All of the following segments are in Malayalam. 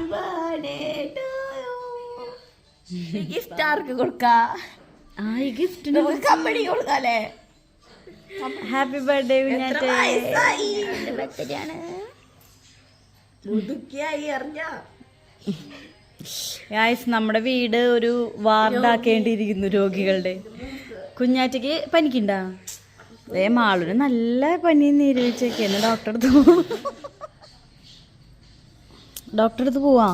Happy birthday to you gift ആർക്ക് കൊടുക്കാ? ആ ഈ ഗിഫ്റ്റ് നമുക്ക് കമ്പനി കൊടുക്കാല്ലേ? ഹാപ്പി ബർത്ത്ഡേ ബർത്ത്ഡേയാണ് മുതുക്കിയായി അറിഞ്ഞ? ഗായ്സ് നമ്മുടെ വീട് ഒരു വാർഡാക്കേണ്ടിയിരിക്കുന്നു രോഗികളുടെ. കുഞ്ഞാറ്റയ്ക്ക് പനിക്കുണ്ടാ? അതേ മാളൂര് നല്ല പനി നീരൊഴിച്ചൊക്കെ ഡോക്ടർ ഡോക്ടറെ അടുത്ത്. പോവാം ഡോക്ടറെ അടുത്ത് പോവാ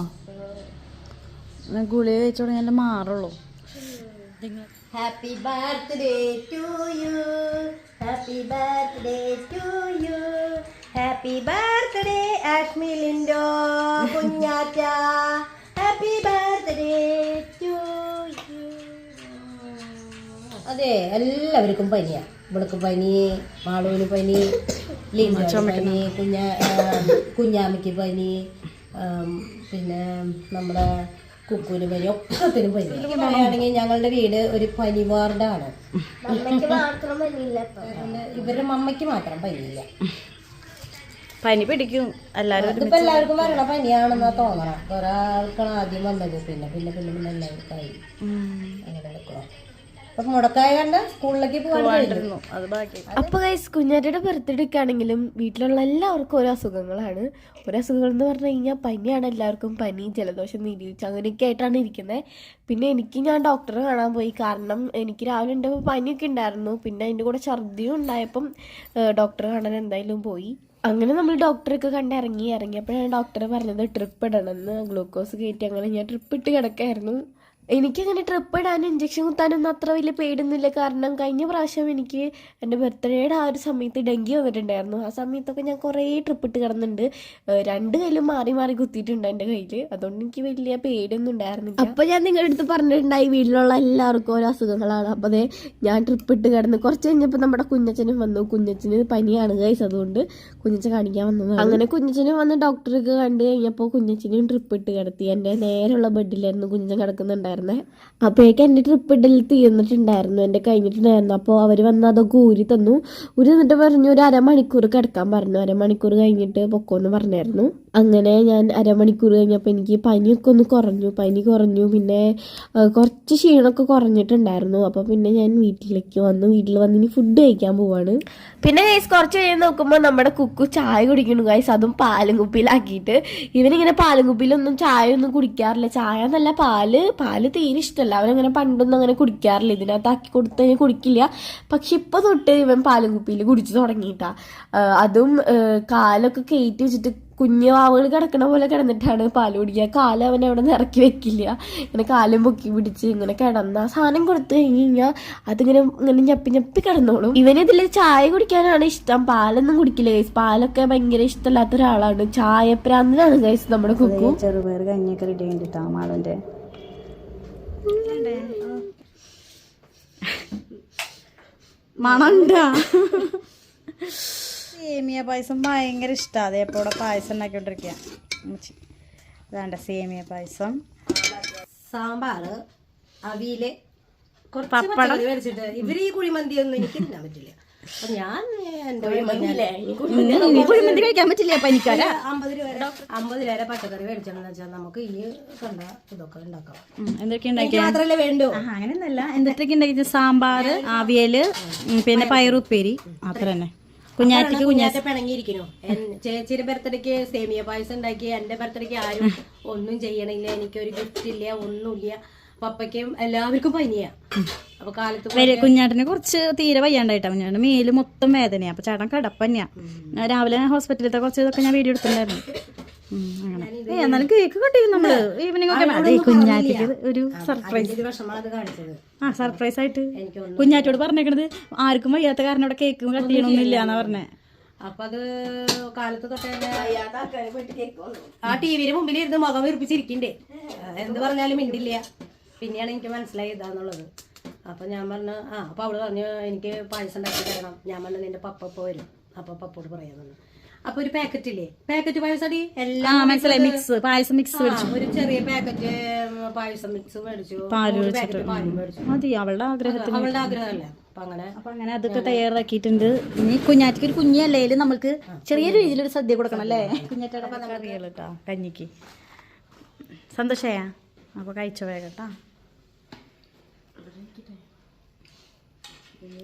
ഗുളിക കഴിച്ചു തുടങ്ങിയാലേ മാറുള്ളൂ. Happy birthday to you happy birthday to you happy birthday Ashmi Lindo Kunjatta. Happy birthday to you അതെ എല്ലാവർക്കും പനിയാ ഇവൾക്ക് പനി മാളൂന് പനി ലീമ പനി കുഞ്ഞാ കുഞ്ഞാമ്മയ്ക്ക് പനി പിന്നെ നമ്മുടെ കുക്കൂര് പനി ഒക്കത്തിനും പനി പറയുകയാണെങ്കിൽ ഞങ്ങളുടെ വീട് ഒരു പനി വാർഡാണ്. ഇവരുടെ മമ്മയ്ക്ക് മാത്രം പനിയില്ല. പനി പിടിക്കും. എല്ലാവരും ഇതിപ്പോ എല്ലാവർക്കും വരണ പനിയാണെന്നാ തോന്നണം. ഒരാൾക്കാണ് ആദ്യം വന്നത്. പിന്നെ പിന്നെ പിന്നെ പിന്നെ എല്ലാവർക്കും ആയി. അങ്ങനെ. അപ്പൊ മുടക്കായ കണ്ട സ്കൂളിലേക്ക് പോകാൻ പോവാണ്ടിരുന്നു അത് ബാക്കി അപ്പൊ ഗൈസ് കുഞ്ഞാറ്റയുടെ ബർത്ത്ഡേക്ക് ആണെങ്കിലും വീട്ടിലുള്ള എല്ലാവർക്കും ഓരോ അസുഖങ്ങളാണ്. ഓരോ അസുഖങ്ങൾ എന്ന് പറഞ്ഞു കഴിഞ്ഞാൽ പനിയാണ് എല്ലാവർക്കും പനി ജലദോഷം നീരിവെച്ച് അങ്ങനെയൊക്കെ ആയിട്ടാണ് ഇരിക്കുന്നത് പിന്നെ എനിക്ക് ഞാൻ ഡോക്ടറെ കാണാൻ പോയി. കാരണം എനിക്ക് രാവിലെ ഉണ്ടപ്പോൾ പനിയൊക്കെ ഉണ്ടായിരുന്നു. പിന്നെ അതിന്റെ കൂടെ ഛർദിയും ഉണ്ടായപ്പം ഡോക്ടറെ കാണാൻ എന്തായാലും പോയി. അങ്ങനെ നമ്മൾ ഡോക്ടറൊക്കെ കണ്ട് ഇറങ്ങി. ഇറങ്ങിയപ്പോഴാണ് ഡോക്ടർ പറഞ്ഞത് ട്രിപ്പ് ഇടണമെന്ന് ഗ്ലൂക്കോസ് കയറ്റി അങ്ങനെ ഞാൻ ട്രിപ്പ് ഇട്ട് കിടക്കായിരുന്നു. എനിക്കങ്ങനെ ട്രിപ്പ് ഇടാനും ഇഞ്ചക്ഷൻ കുത്താനൊന്നും അത്ര വലിയ പേടുന്നില്ല കാരണം കഴിഞ്ഞ പ്രാവശ്യം എനിക്ക് എന്റെ ബർത്ത്ഡേയുടെ ആ ഒരു സമയത്ത് ഡെങ്കി വന്നിട്ടുണ്ടായിരുന്നു. ആ സമയത്തൊക്കെ ഞാൻ കുറേ ട്രിപ്പ് ഇട്ട് കിടന്നുണ്ട് രണ്ട് കയ്യിലും മാറി മാറി കുത്തിയിട്ടുണ്ട് എന്റെ കയ്യിൽ അതുകൊണ്ട് എനിക്ക് വലിയ പേടിയൊന്നും ഉണ്ടായിരുന്നില്ല. അപ്പോൾ ഞാൻ നിങ്ങളുടെ അടുത്ത് പറഞ്ഞിട്ടുണ്ടായി വീട്ടിലുള്ള എല്ലാവർക്കും ഓരോ അസുഖങ്ങളാണ്. അപ്പോൾ അതെ ഞാൻ ട്രിപ്പ് ഇട്ട് കിടന്ന് കുറച്ച് കഴിഞ്ഞപ്പോൾ നമ്മുടെ കുഞ്ഞച്ചനും വന്നു. കുഞ്ഞച്ചന് പനിയാണ് കൈസ് അതുകൊണ്ട് കുഞ്ഞച്ചൻ കാണിക്കാൻ വന്നത് അങ്ങനെ കുഞ്ഞച്ചനും വന്ന് ഡോക്ടർക്ക് കണ്ടു കഴിഞ്ഞപ്പോൾ കുഞ്ഞച്ചനും ട്രിപ്പ് ഇട്ട് കിടത്തി. എന്റെ നേരെയുള്ള ബെഡിലായിരുന്നു കുഞ്ഞച്ചൻ കിടക്കുന്നുണ്ടായിരുന്നത് അപ്പോഴേക്കും എന്റെ ട്രിപ്പ് ഇടൽ തീർന്നിട്ടുണ്ടായിരുന്നു. എന്റെ കഴിഞ്ഞിട്ടുണ്ടായിരുന്നു. അപ്പോൾ അവർ വന്ന് അതൊക്കെ ഊരി തന്നു. ഊരി തന്നിട്ട് പറഞ്ഞു ഒരു അരമണിക്കൂർ കിടക്കാൻ പറഞ്ഞു. അരമണിക്കൂർ കഴിഞ്ഞിട്ട് പൊക്കോന്ന് പറഞ്ഞായിരുന്നു. അങ്ങനെ ഞാൻ അരമണിക്കൂർ കഴിഞ്ഞപ്പോൾ എനിക്ക് പനിയൊക്കെ ഒന്ന് കുറഞ്ഞു. പനി കുറഞ്ഞു. പിന്നെ കുറച്ച് ക്ഷീണമൊക്കെ കുറഞ്ഞിട്ടുണ്ടായിരുന്നു. അപ്പോൾ പിന്നെ ഞാൻ വീട്ടിലേക്ക് വന്നു. വീട്ടിൽ വന്ന് ഇനി ഫുഡ് കഴിക്കാൻ പോവാണ്. പിന്നെ ഗൈസ് കുറച്ച് കഴിഞ്ഞ് നോക്കുമ്പോൾ നമ്മുടെ കുക്കു ചായ കുടിക്കുന്നു ഗൈസ് അതും പാലും കുപ്പിയിലാക്കിയിട്ട്. ഇവനിങ്ങനെ പാലും കുപ്പിയിലൊന്നും ചായ ഒന്നും കുടിക്കാറില്ല. ചായ എന്നല്ല പാൽ. പാൽ തീരെ ഇഷ്ടമല്ല അവനങ്ങനെ പണ്ടൊന്നും അങ്ങനെ കുടിക്കാറില്ല. ഇതിനകത്താക്കി കൊടുത്ത് കഴിഞ്ഞാൽ കുടിക്കില്ല. പക്ഷെ ഇപ്പൊ തൊട്ട് ഇവൻ പാലും കുപ്പിയിൽ കുടിച്ചു തുടങ്ങിയിട്ടാ. അതും കാലൊക്കെ കയറ്റി വെച്ചിട്ട് കുഞ്ഞു വാവുകൾ കിടക്കണ പോലെ കിടന്നിട്ടാണ് പാൽ കുടിക്കുക. കാൽ അവൻ അവിടെ നിറക്കി വെക്കില്ല. ഇങ്ങനെ കാലും പൊക്കി പിടിച്ച് ഇങ്ങനെ കിടന്ന സാധനം കൊടുത്തു കഴിഞ്ഞ് കഴിഞ്ഞാൽ അതിങ്ങനെ ഇങ്ങനെ ഞപ്പി ഞപ്പി കിടന്നോളും. ഇവനിതിൽ ചായ കുടിക്കാനാണ് ഇഷ്ടം. പാലൊന്നും കുടിക്കില്ല ഗൈസ് പാലൊക്കെ ഭയങ്കര ഇഷ്ടമല്ലാത്ത ഒരാളാണ്. ചായപ്രാന്തനാണ് ഗൈസ് നമ്മുടെ കുക്കു. ചെറുപയർ കഞ്ഞിയൊക്കെ റെഡി ആയിട്ടാ മാളുന്റെ. മണണ്ടാ. സേമിയ പായസം ഭയങ്കര ഇഷ്ടമാണ് അതേപ്പോൾ ഇവിടെ പായസം ഉണ്ടാക്കിക്കൊണ്ടിരിക്കുക അതാണ്ട സേമിയ പായസം. സാമ്പാറ് അവിയിൽ കുറച്ച് പച്ചക്കറി ഇവർ ഈ കുഴിമന്തി ഒന്നും എനിക്ക് തിന്നാൻ പറ്റില്ല. ഞാൻ എന്റെ കുഴിമന്തി കഴിക്കാൻ പറ്റില്ല പനിക്കാര. അമ്പത് രൂപ അമ്പത് രൂപ പച്ചക്കറി മേടിച്ചെന്ന് വെച്ചാൽ നമുക്ക് ഈ കണ്ട ഇതൊക്കെ ഉണ്ടാക്കാം. എന്തൊക്കെ എനിക്ക് ഉണ്ടാക്കിയ? മാത്രല്ലേ വേണ്ടു. അങ്ങനെയൊന്നല്ല എന്തൊക്കെ ഉണ്ടാക്കി സാമ്പാർ അവിയൽ പിന്നെ പയറുപ്പേരി അത്ര തന്നെ. കുഞ്ഞാറ്റിക്ക് കുഞ്ഞാ കുഞ്ഞാറ്റ പിണങ്ങിയിരിക്കുന്നു. ചേച്ചിയുടെ ബർത്ത്ഡേക്ക് സേമിയ പായസം ഉണ്ടാക്കി. എന്റെ ബർത്ത്ഡേക്ക് ആരും ഒന്നും ചെയ്യണില്ല. എനിക്കൊരു ഗിഫ്റ്റ് ഇല്ല ഒന്നുമില്ല. പപ്പയ്ക്കും എല്ലാവർക്കും പനിയാ. അപ്പൊ കാലത്ത് കുഞ്ഞാട്ടിനെ കുറച്ച് തീരെ വയ്യാണ്ടായിട്ടാ കുഞ്ഞാട്ടിന്. മേൽ മൊത്തം വേദനയാ. അപ്പൊ ചേട്ടൻ കടപ്പന്നെയാ രാവിലെ ഹോസ്പിറ്റലിലത്തെ കുറച്ച് ഇതൊക്കെ ഞാൻ വീഡിയോ എടുത്തിട്ടുണ്ടായിരുന്നു. അങ്ങനെ. എന്നാലും കേക്ക് കിട്ടിയത് നമ്മൾ ഈവനിങ് ഒക്കെ അതെ കുഞ്ഞാറ്റിക്ക് ഒരു സർപ്രൈസ് ആ സർപ്രൈസ് ആയിട്ട് കുഞ്ഞാറ്റോട് പറഞ്ഞേക്കണത് ആർക്കും വയ്യാത്ത കാരണം ഇവിടെ കേക്ക് കട്ട് ചെയ്യണമെന്നില്ല എന്നാ പറഞ്ഞേ. അപ്പൊ അത് കാലത്ത് തൊട്ടേ ആ ടി വിയുടെ മുമ്പിൽ ഇരുന്ന് മുഖം വീർപ്പിച്ചിരിക്കണ്ടേ. എന്ത് പറഞ്ഞാലും മിണ്ടില്ല. പിന്നെയാണ് എനിക്ക് മനസ്സിലായി ഇതാന്നുള്ളത് അപ്പൊ ഞാൻ പറഞ്ഞു ആ അപ്പൊ അവൾ പറഞ്ഞു എനിക്ക് പായസം ഉണ്ടാക്കി തരണം. ഞാൻ പറഞ്ഞു നിന്റെ പപ്പ ഇപ്പൊ വരും. അപ്പൊ പപ്പോട് പറയാൻ പറഞ്ഞു അപ്പൊ ഒരു പാക്കറ്റ് ഇല്ലേ? പാക്കറ്റ് പായസം അടി? എല്ലാം മിക്സ് പായസം മിക്സ് മേടിച്ചു. ഒരു ചെറിയ പാക്കറ്റ് പായസം മിക്സ് മേടിച്ചു. മതി അവളുടെ ആഗ്രഹത്തിന് അവളുടെ ആഗ്രഹമല്ല. അപ്പൊ അങ്ങനെ അതൊക്കെ തയ്യാറാക്കിയിട്ടുണ്ട്. ഇനി കുഞ്ഞാറ്റയ്ക്ക് ഒരു കുഞ്ഞല്ലേലും നമുക്ക് ചെറിയ രീതിയിലൊരു സദ്യ കൊടുക്കണം അല്ലേ? കുഞ്ഞാറ്റയുടെ കഞ്ഞിക്ക്. സന്തോഷയാ? അപ്പൊ കഴിച്ചോ വേഗം കേട്ടോ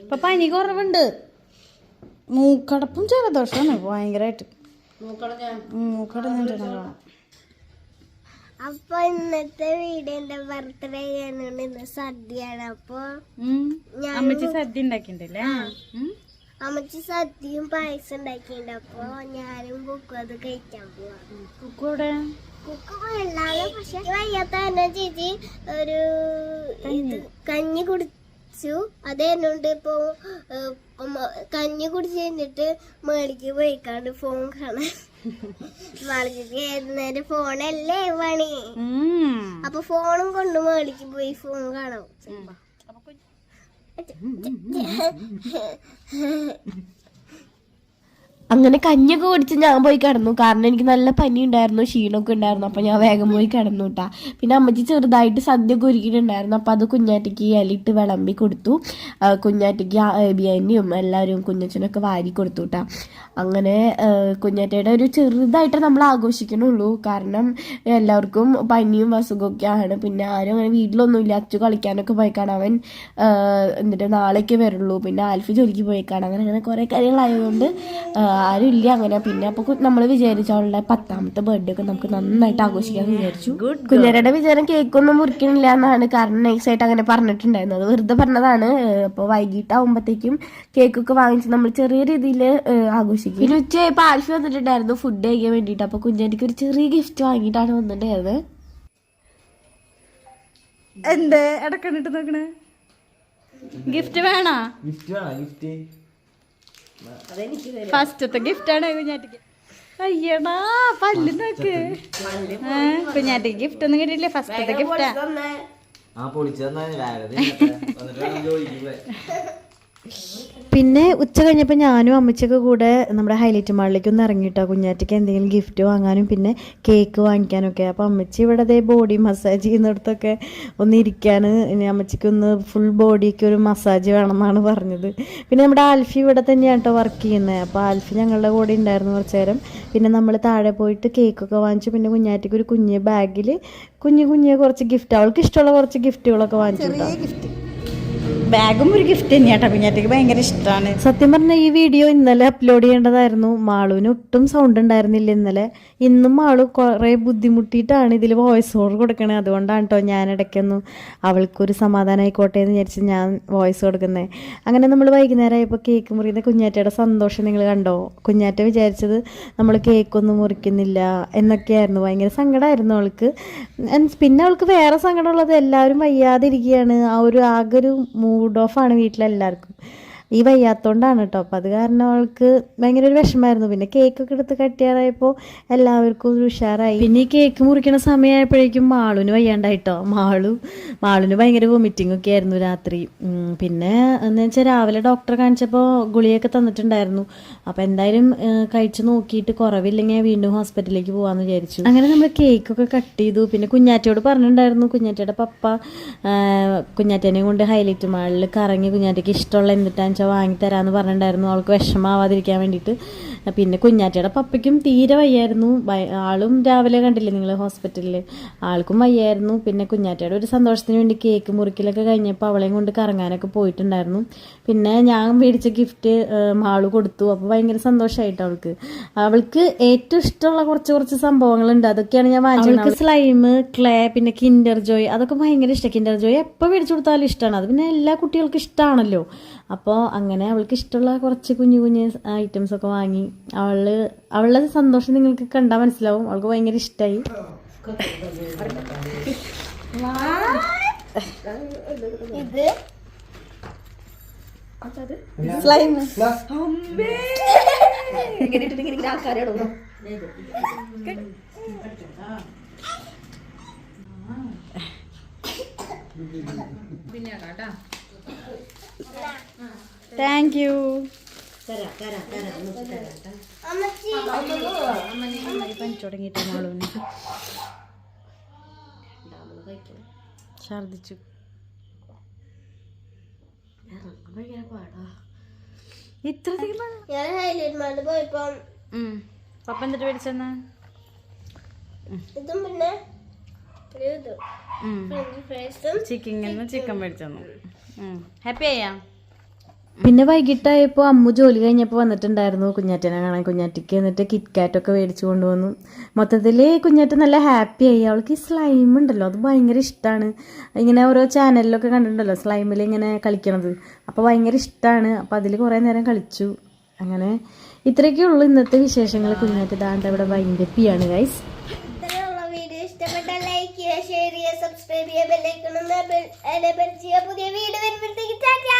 ഇപ്പൊ പനി കുറവുണ്ട്. മൂക്കടപ്പും ജലദോഷമാണ് ഭയങ്കരമായിട്ട് മൂക്കടഞ്ഞിട്ട് അപ്പൊ ഇന്നത്തെ വീടിന്റെ ബർത്ത്ഡേ ഞാനുണ്ട് ഇന്ന് സദ്യയാണ്. അപ്പൊ അമ്മച്ചി സദ്യ ഉണ്ടാക്കിണ്ടല്ലേ അമ്മച്ചി സദ്യയും പായസം ഉണ്ടാക്കിയിട്ടുണ്ട്. അപ്പൊ ഞാനും കുക്കും അത് കഴിക്കാൻ പോവാ. കുക്കൂടെ കുക്ക് പക്ഷെ വയ്യാത്ത ചേച്ചി. ഒരു കഞ്ഞി. കഞ്ഞി കുടിച്ചു അത് എന്നോണ്ട് ഇപ്പൊ ഏഹ്, ഉമ്മ കഞ്ഞി കുടിച്ച് കഴിഞ്ഞിട്ട് മേളിക്ക് പോയിക്കാണ്ട് ഫോൺ കാണാൻ. മേളിക്ക് നേരം ഫോണല്ലേ പണി? അപ്പൊ ഫോണും കൊണ്ട് മേളിക്ക് പോയി ഫോൺ കാണാം അങ്ങനെ കഞ്ഞൊക്കെ കുടിച്ച് ഞാൻ പോയി കിടന്നു. കാരണം എനിക്ക് നല്ല പനി ഉണ്ടായിരുന്നു ക്ഷീണമൊക്കെ ഉണ്ടായിരുന്നു. അപ്പം ഞാൻ വേഗം പോയി കിടന്നു കേട്ടാ പിന്നെ അമ്മച്ചി ചെറുതായിട്ട് സദ്യ ഒക്കെ ഒരുക്കിയിട്ടുണ്ടായിരുന്നു. അപ്പം അത് കുഞ്ഞാറ്റയ്ക്ക് ഇലയിട്ട് വിളമ്പി കൊടുത്തു. കുഞ്ഞാറ്റയ്ക്ക് ബിരിയാണിയും എല്ലാവരും കുഞ്ഞച്ചനൊക്കെ വാരി കൊടുത്തു കേട്ടാ അങ്ങനെ കുഞ്ഞാറ്റയുടെ ഒരു ചെറുതായിട്ട് നമ്മൾ ആഘോഷിക്കണുള്ളൂ. കാരണം എല്ലാവർക്കും പനിയും അസുഖമൊക്കെ ആണ് പിന്നെ ആരും അങ്ങനെ വീട്ടിലൊന്നുമില്ല. അച്ചു കളിക്കാനൊക്കെ പോയിക്കാണ് അവൻ. എന്നിട്ട് നാളേക്ക് വരുള്ളൂ. പിന്നെ ആൽഫി ജോലിക്ക് പോയിക്കാണ്. അങ്ങനെ അങ്ങനെ കുറേ കാര്യങ്ങളായതുകൊണ്ട് ആരും ഇല്ല അങ്ങനെ. പിന്നെ അപ്പോൾ നമ്മൾ വിചാരിച്ചുള്ള പത്താമത്തെ ബർത്ത്ഡേ ഒക്കെ നമുക്ക് നന്നായിട്ട് ആഘോഷിക്കാൻ വിചാരിച്ചു. കുഞ്ഞേരയുടെ വിചാരം കേക്കൊന്നും മുറിക്കണില്ല എന്നാണ്. കാരണം നൈസായിട്ട് അങ്ങനെ പറഞ്ഞിട്ടുണ്ടായിരുന്നു. അത് വെറുതെ പറഞ്ഞതാണ്. അപ്പോൾ വൈകിട്ടാവുമ്പോഴത്തേക്കും കേക്കൊക്കെ വാങ്ങിച്ച് നമ്മൾ ചെറിയ രീതിയിൽ ആഘോഷിക്കും. പിന്നെ ഉച്ച ആൽഫി വന്നിട്ടുണ്ടായിരുന്നു ഫുഡ് കഴിക്കാൻ വേണ്ടിട്ട് അപ്പൊ കുഞ്ഞാനിക്ക് ഒരു ചെറിയ ഗിഫ്റ്റ് വാങ്ങിയിട്ടാണ് വന്നിട്ടുണ്ടായിരുന്നത് എന്ത്? ഇടക്കണ്ടിട്ട് നോക്കണേ. ഗിഫ്റ്റ് വേണോ? ഗിഫ്റ്റ് വേണോ? ഗിഫ്റ്റ് ഫസ്റ്റത്തെ ഗിഫ്റ്റാണ് കുഞ്ഞാറ്റിക്ക് അയ്യടാ പല്ല് നോക്ക്. കുഞ്ഞാറ്റിക്ക് ഗിഫ്റ്റ് ഒന്നും കിട്ടിയില്ലേ ഫസ്റ്റത്തെ ഗിഫ്റ്റാ ആ. പൊളിച്ചു തന്നാ. പിന്നെ ഉച്ച കഴിഞ്ഞപ്പോൾ ഞാനും അമ്മച്ചൊക്കെ കൂടെ നമ്മുടെ ഹൈലൈറ്റ് മാളിലേക്ക് ഒന്ന് ഇറങ്ങിയിട്ടോ കുഞ്ഞാറ്റയ്ക്ക് എന്തെങ്കിലും ഗിഫ്റ്റ് വാങ്ങാനും പിന്നെ കേക്ക് വാങ്ങിക്കാനൊക്കെ. അപ്പോൾ അമ്മച്ചി ഇവിടെ അതേ ബോഡി മസാജ് ചെയ്യുന്നിടത്തൊക്കെ ഒന്ന് ഇരിക്കാൻ ഇനി അമ്മച്ചിക്ക് ഒന്ന് ഫുൾ ബോഡിക്ക് ഒരു മസാജ് വേണമെന്നാണ് പറഞ്ഞത്. പിന്നെ നമ്മുടെ ആൽഫി ഇവിടെ തന്നെയാണ് കേട്ടോ വർക്ക് ചെയ്യുന്നത് അപ്പോൾ ആൽഫി ഞങ്ങളുടെ കൂടെ ഉണ്ടായിരുന്നു കുറച്ച് നേരം. പിന്നെ നമ്മൾ താഴെ പോയിട്ട് കേക്കൊക്കെ വാങ്ങിച്ചു. പിന്നെ കുഞ്ഞാറ്റയ്ക്ക് ഒരു കുഞ്ഞ് ബാഗിൽ കുഞ്ഞു കുഞ്ഞ് കുറച്ച് ഗിഫ്റ്റ് അവൾക്ക് ഇഷ്ടമുള്ള കുറച്ച് ഗിഫ്റ്റുകളൊക്കെ വാങ്ങിച്ചു കേട്ടോ ബാഗും ഒരു ഗിഫ്റ്റ് തന്നെയാട്ടോ. കുഞ്ഞാറ്റിക്ക് ഭയങ്കര ഇഷ്ടമാണ് സത്യം പറഞ്ഞ ഈ വീഡിയോ ഇന്നലെ അപ്ലോഡ് ചെയ്യേണ്ടതായിരുന്നു. മാളുവിന് ഒട്ടും സൗണ്ട് ഉണ്ടായിരുന്നില്ല ഇന്നലെ. ഇന്നും മാളു കുറേ ബുദ്ധിമുട്ടിയിട്ടാണ് ഇതിൽ വോയിസ് ഓവർ കൊടുക്കണേ. അതുകൊണ്ടാണ് കേട്ടോ ഞാൻ ഇടയ്ക്കൊന്നും അവൾക്കൊരു സമാധാനം ആയിക്കോട്ടെ എന്ന് വിചാരിച്ച് ഞാൻ വോയിസ് കൊടുക്കുന്നത് അങ്ങനെ നമ്മൾ വൈകുന്നേരം ആയപ്പോൾ കേക്ക് മുറിയുന്ന കുഞ്ഞാറ്റയുടെ സന്തോഷം നിങ്ങൾ കണ്ടോ? കുഞ്ഞാറ്റ വിചാരിച്ചത് നമ്മൾ കേക്കൊന്നും മുറിക്കുന്നില്ല എന്നൊക്കെയായിരുന്നു. ഭയങ്കര സങ്കടമായിരുന്നു അവൾക്ക്. പിന്നെ അവൾക്ക് വേറെ സങ്കടമുള്ളത് എല്ലാവരും വയ്യാതിരിക്കുകയാണ്. ആ ഒരു ആകെ ഒരു മൂഡ് ഓഫാണ് വീട്ടിലെല്ലാവർക്കും ഈ വയ്യാത്തോണ്ടാണ് കേട്ടോ അപ്പം അത് കാരണം അവൾക്ക് ഭയങ്കര ഒരു വിഷമമായിരുന്നു. പിന്നെ കേക്കൊക്കെ എടുത്ത് കട്ടിയാറായപ്പോൾ എല്ലാവർക്കും ഒരു ഉഷാറായി. പിന്നെ ഈ കേക്ക് മുറിക്കണ സമയമായപ്പോഴേക്കും മാളുവിന് വയ്യാണ്ടായിട്ടോ മാളു മാളുവിന് ഭയങ്കര വൊമിറ്റിംഗ് ഒക്കെ ആയിരുന്നു രാത്രി. പിന്നെ എന്ന് വെച്ചാൽ രാവിലെ ഡോക്ടറെ കാണിച്ചപ്പോൾ ഗുളിയൊക്കെ തന്നിട്ടുണ്ടായിരുന്നു. അപ്പോൾ എന്തായാലും കഴിച്ചു നോക്കിയിട്ട് കുറവില്ലെങ്കിൽ വീണ്ടും ഹോസ്പിറ്റലിലേക്ക് പോകാമെന്ന് വിചാരിച്ചു. അങ്ങനെ നമ്മൾ കേക്കൊക്കെ കട്ട് ചെയ്തു. പിന്നെ കുഞ്ഞാറ്റയോട് പറഞ്ഞിട്ടുണ്ടായിരുന്നു. കുഞ്ഞാറ്റയുടെ പപ്പ കുഞ്ഞാറ്റേനെ കൊണ്ട് ഹൈലൈറ്റ് മാളിൽ കറങ്ങി കുഞ്ഞാറ്റയ്ക്ക് ഇഷ്ടമുള്ള എന്തിട്ടാന്ന് വെച്ചാൽ വാങ്ങി തരാമെന്ന് പറഞ്ഞിട്ടുണ്ടായിരുന്നു. അവൾക്ക് വിഷമാവാതിരിക്കാൻ വേണ്ടിയിട്ട്. പിന്നെ കുഞ്ഞാറ്റയുടെ പപ്പയ്ക്കും തീരെ വയ്യായിരുന്നു. ആളും രാവിലെ കണ്ടില്ലേ നിങ്ങൾ ഹോസ്പിറ്റലിൽ ആൾക്കും വയ്യായിരുന്നു. പിന്നെ കുഞ്ഞാറ്റയുടെ ഒരു സന്തോഷത്തിന് വേണ്ടി കേക്ക് മുറിക്കലൊക്കെ കഴിഞ്ഞപ്പോൾ അവളെയും കൊണ്ട് കറങ്ങാനൊക്കെ പോയിട്ടുണ്ടായിരുന്നു. പിന്നെ ഞാൻ മേടിച്ച ഗിഫ്റ്റ് മാൾ കൊടുത്തു. അപ്പോൾ ഭയങ്കര സന്തോഷമായിട്ട് അവൾക്ക്. അവൾക്ക് ഏറ്റവും ഇഷ്ടമുള്ള കുറച്ച് കുറച്ച് സംഭവങ്ങളുണ്ട്. അതൊക്കെയാണ് ഞാൻ വാങ്ങിച്ചത്. സ്ലൈം ക്ലേ പിന്നെ കിൻഡർ ജോയ് അതൊക്കെ ഭയങ്കര ഇഷ്ടം. കിൻഡർ ജോയ് എപ്പോൾ മേടിച്ചു കൊടുത്താലും ഇഷ്ടമാണ് അത് പിന്നെ എല്ലാ കുട്ടികൾക്കും ഇഷ്ടമാണല്ലോ അപ്പോൾ അങ്ങനെ അവൾക്ക് ഇഷ്ടമുള്ള കുറച്ച് കുഞ്ഞു കുഞ്ഞ് ഐറ്റംസ് ഒക്കെ വാങ്ങി. അവൾ അവളുടെ സന്തോഷം നിങ്ങൾക്ക് കണ്ടാൽ മനസ്സിലാവും. അവൾക്ക് ഭയങ്കര ഇഷ്ടമായി ഇത്? സ്ലൈം താങ്ക് യു മാളൂന് ഛർദിച്ചു. ഇത്ര പപ്പ എന്നിട്ട് മേടിച്ചെന്നാ? ഇതും പിന്നെ ചിക്കൻ മേടിച്ചു ഹാപ്പി ആയാ? പിന്നെ വൈകിട്ടായപ്പോൾ അമ്മു ജോലി കഴിഞ്ഞപ്പോൾ വന്നിട്ടുണ്ടായിരുന്നു. കുഞ്ഞാറ്റനെ കാണാൻ കുഞ്ഞാറ്റയ്ക്ക് എന്നിട്ട് കിറ്റ്കാറ്റൊക്കെ മേടിച്ചു കൊണ്ടുവന്നു. മൊത്തത്തിൽ കുഞ്ഞാറ്റ നല്ല ഹാപ്പി ആയി. അവൾക്ക് ഈ സ്ലൈം ഉണ്ടല്ലോ അത് ഭയങ്കര ഇഷ്ടമാണ് ഇങ്ങനെ ഓരോ ചാനലിലൊക്കെ കണ്ടിട്ടുണ്ടല്ലോ സ്ലൈമിൽ ഇങ്ങനെ കളിക്കണത്. അപ്പോൾ ഭയങ്കര ഇഷ്ടമാണ് അപ്പോൾ അതിൽ കുറേ നേരം കളിച്ചു. അങ്ങനെ ഇത്രയൊക്കെ ഉള്ളു ഇന്നത്തെ വിശേഷങ്ങൾ കുഞ്ഞാറ്റ ദാണ്ട് ഭയങ്കര ചെയ്യാണ് ഗൈസ് സബ്സ്ക്രൈബ് ചെയ്യുക ബെല്ലൈക്കണം ബെൽ ചെയ്യുക പുതിയ വീഡിയോ വരുമ്പോഴത്തേക്ക് ടാറ്റാ.